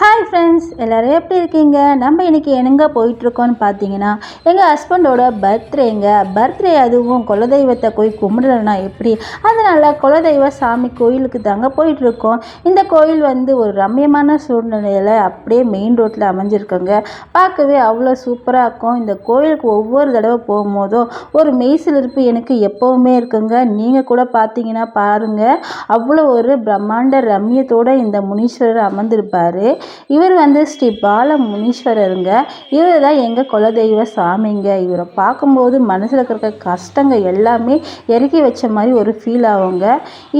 Hi friends எல்லோரும் எப்படி இருக்கீங்க? நம்ம இன்றைக்கி எங்கே போயிட்டுருக்கோன்னு பார்த்தீங்கன்னா எங்கள் ஹஸ்பண்டோட பர்த்டேங்க பர்த்டே அதுவும் குலதெய்வத்தை போய் கும்பிடலன்னா எப்படி? அதனால் குலதெய்வ சாமி கோயிலுக்கு தாங்க போயிட்டுருக்கோம். இந்த கோயில் வந்து ஒரு ரம்யமான சூழ்நிலையில் அப்படியே மெயின் ரோட்டில் அமைஞ்சிருக்குங்க. பார்க்கவே அவ்வளோ சூப்பராக இருக்கும். இந்த கோயிலுக்கு ஒவ்வொரு தடவை போகும்போதும் ஒரு மெய்சிலிருப்பு எனக்கு எப்போவுமே இருக்குங்க. நீங்கள் கூட பார்த்தீங்கன்னா பாருங்கள் அவ்வளோ ஒரு பிரம்மாண்ட ரம்யத்தோடு இந்த முனீஸ்வரர் அமர்ந்திருப்பார். இவர் வந்து ஸ்ரீ பால முனீஸ்வரருங்க இவர் தான் எங்கள் குலதெய்வ சாமிங்க. இவரை பார்க்கும்போது மனசில் இருக்கிற கஷ்டங்க எல்லாமே இறக்கி வச்ச மாதிரி ஒரு ஃபீல் ஆகுங்க.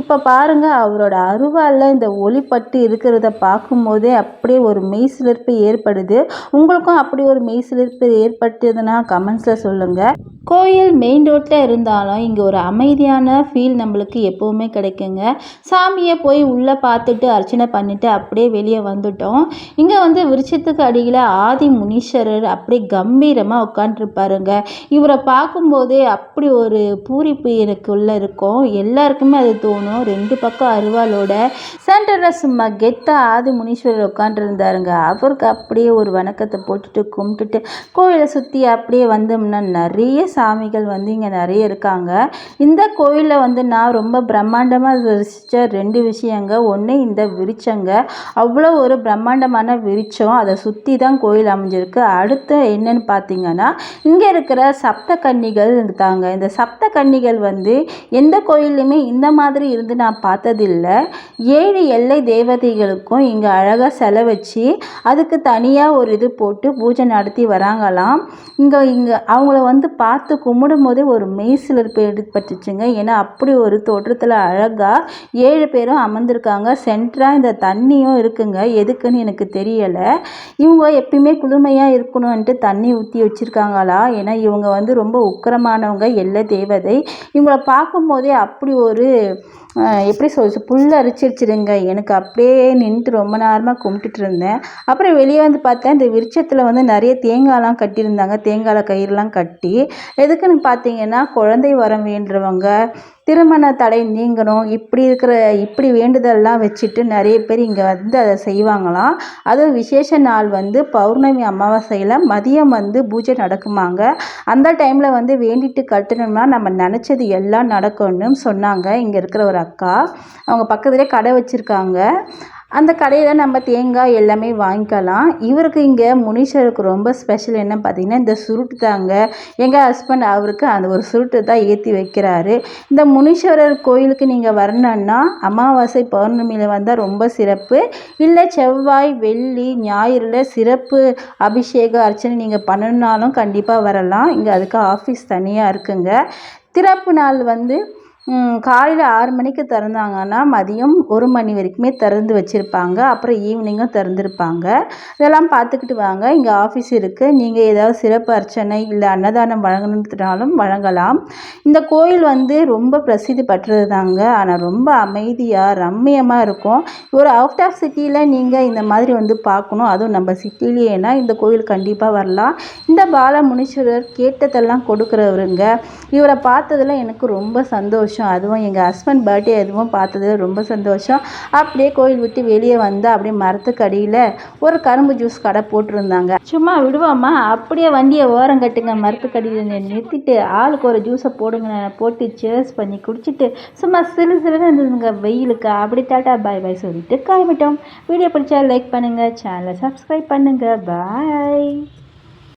இப்போ பாருங்கள் அவரோட அருவாளில் இந்த ஒளிப்பட்டு இருக்கிறத பார்க்கும்போதே அப்படியே ஒரு மெய் சிலிர்ப்பு ஏற்படுது. உங்களுக்கும் அப்படி ஒரு மெய் சிலிர்ப்பு ஏற்பட்டதுன்னா கமெண்ட்ஸில் சொல்லுங்கள் கோயில் மெயின் ரோட்டில் இருந்தாலும் இங்கே ஒரு அமைதியான ஃபீல் நம்மளுக்கு எப்போவுமே கிடைக்குங்க. சாமியை போய் உள்ளே பார்த்துட்டு அர்ச்சனை பண்ணிவிட்டு அப்படியே வெளியே வந்துட்டோம். இங்கே வந்து விருட்சத்துக்கு அடியில் ஆதி முனீஸ்வரர் அப்படியே கம்பீரமாக உட்காண்ட்ருப்பாருங்க இவரை பார்க்கும்போதே அப்படி ஒரு பூரிப்பு எனக்குள்ளே இருக்கும். எல்லாருக்குமே அது தோணும். ரெண்டு பக்கம் அருவாளோட சென்டரில் சும்மா கெத்தாக ஆதி முனீஸ்வரர் உட்காண்ட்ருந்தாருங்க அவருக்கு அப்படியே ஒரு வணக்கத்தை போட்டுட்டு கும்பிட்டுட்டு கோயிலை சுற்றி அப்படியே வந்தோம்னா நிறைய சாமிகள் வந்து இங்கே நிறைய இருக்காங்க. இந்த கோயிலில் வந்து நான் ரொம்ப பிரம்மாண்டமாக ரசித்த ரெண்டு விஷயங்க. ஒன்று இந்த விரிச்சங்க அவ்வளோ ஒரு பிரம்மாண்டமான விரிச்சம் அதை சுற்றி தான் கோயில் அமைஞ்சிருக்கு. அடுத்து என்னன்னு பார்த்தீங்கன்னா இங்கே இருக்கிற சப்த கன்னிகள் தாங்க. இந்த சப்த கன்னிகள் வந்து எந்த கோயிலுமே இந்த மாதிரி இருந்து நான் பார்த்ததில்லை. ஏழு எல்லை தேவதைகளுக்கும் இங்கே அழகாக செலை வச்சு அதுக்கு தனியாக ஒரு இது போட்டு பூஜை நடத்தி வராங்களாம். இங்கே இங்கே அவங்கள வந்து பார்த்து பார்த்து கும்பிடும் போதே ஒரு மெய்சிலிருப்பு ஏற்பட்டுச்சுங்க. ஏன்னா அப்படி ஒரு தோற்றத்தில் அழகாக ஏழு பேரும் அமர்ந்திருக்காங்க. சென்டராக இந்த தண்ணியும் இருக்குங்க. எதுக்குன்னு எனக்கு தெரியலை. இவங்க எப்பயுமே குளுமையாக இருக்கணும்ன்ட்டு தண்ணி ஊற்றி வச்சுருக்காங்களா? ஏன்னா இவங்க வந்து ரொம்ப உக்கரமானவங்க எல்லை தேவதை. இவங்கள பார்க்கும்போதே அப்படி ஒரு எப்படி சொல்றது புல் அரிச்சிருச்சுருங்க. எனக்கு அப்படியே நின்றுட்டு ரொம்ப நேரமாக கும்பிட்டுட்டு இருந்தேன். அப்புறம் வெளியே வந்து பார்த்தேன் இந்த விருட்சத்தில் வந்து நிறைய தேங்காய்லாம் கட்டியிருந்தாங்க. தேங்காயில் கயிறுலாம் கட்டி எதுக்குன்னு பார்த்தீங்கன்னா குழந்தை வரம் வேண்டுறவங்க திருமண தடை நீங்கணும் இப்படி இருக்கிற இப்படி வேண்டுதல்லாம் வச்சுட்டு நிறைய பேர் இங்கே வந்து அதை செய்வாங்களாம். அதுவும் விசேஷ நாள் வந்து பௌர்ணமி அமாவாசையில் மதியம் வந்து பூஜை நடக்குமாங்க. அந்த டைமில் வந்து வேண்டிட்டு கட்டணும்னா நம்ம நினச்சது எல்லாம் நடக்கணும்னு சொன்னாங்க இங்கே இருக்கிற ஒரு அக்கா. அவங்க பக்கத்துலேயே கடை வச்சுருக்காங்க. அந்த கடையில் நம்ம தேங்காய் எல்லாமே வாங்கிக்கலாம். இவருக்கு இங்கே முனீஸ்வருக்கு ரொம்ப ஸ்பெஷல் என்ன பார்த்தீங்கன்னா இந்த சுருட்டு தாங்க. எங்கள் ஹஸ்பண்ட் அவருக்கு அந்த ஒரு சுருட்டு தான் ஏற்றி வைக்கிறாரு. இந்த முனீஸ்வரர் கோயிலுக்கு நீங்கள் வரணுன்னா அமாவாசை பௌர்ணமியில் வந்தால் ரொம்ப சிறப்பு. இல்லை செவ்வாய் வெள்ளி ஞாயிறில் சிறப்பு அபிஷேக அர்ச்சனை நீங்கள் பண்ணணுன்னாலும் கண்டிப்பாக வரலாம். இங்கே அதுக்கு ஆஃபீஸ் தனியாக இருக்குங்க. திறப்பு நாள் வந்து காலையில் ஆறு மணிக்கு திறந்தாங்கன்னா மதியம் ஒரு மணி வரைக்குமே திறந்து வச்சுருப்பாங்க. அப்புறம் ஈவினிங்கும் திறந்துருப்பாங்க. இதெல்லாம் பார்த்துக்கிட்டு வாங்க. இங்கே ஆஃபீஸ் இருக்குது நீங்கள் ஏதாவது சிறப்பு அர்ச்சனை இல்லை அன்னதானம் வழங்கணுன்றதுனாலும் வழங்கலாம். இந்த கோயில் வந்து ரொம்ப பிரசித்தி பெற்றது தாங்க ஆனால் ரொம்ப அமைதியாக ரம்மியமாக இருக்கும். ஒரு அவுட் ஆஃப் சிட்டியில் நீங்கள் இந்த மாதிரி வந்து பார்க்கணும். அதுவும் நம்ம சிட்டிலேயேனா இந்த கோயில் கண்டிப்பாக வரலாம். இந்த பால முனீஸ்வரர் கேட்டதெல்லாம் கொடுக்குறவருங்க. இவரை பார்த்ததில் எனக்கு ரொம்ப சந்தோஷம். சந்தோஷம். அதுவும் எங்கள் ஹஸ்பண்ட் பர்த்டே அதுவும் பார்த்தது ரொம்ப சந்தோஷம். அப்படியே கோயில் விட்டு வெளியே வந்து அப்படியே மரத்துக்கு அடியில் ஒரு கரும்பு ஜூஸ் கடை போட்டிருந்தாங்க. சும்மா விடுவோமா அப்படியே வண்டியை ஓரம் கட்டுங்க. மரத்துக்கடியில் நிறுத்திட்டு ஆளுக்கு ஒரு ஜூஸை போடுங்க. போட்டு சேர்ஸ் பண்ணி குடிச்சிட்டு சும்மா சிறு சிறுன்னு இருந்ததுங்க வெயிலுக்கு. அப்படி டாட்டா பாய் பாய் சொல்லிட்டு கிளம்பிட்டோம். வீடியோ பிடிச்சா லைக் பண்ணுங்கள் சேனலை சப்ஸ்கிரைப் பண்ணுங்கள் பாய்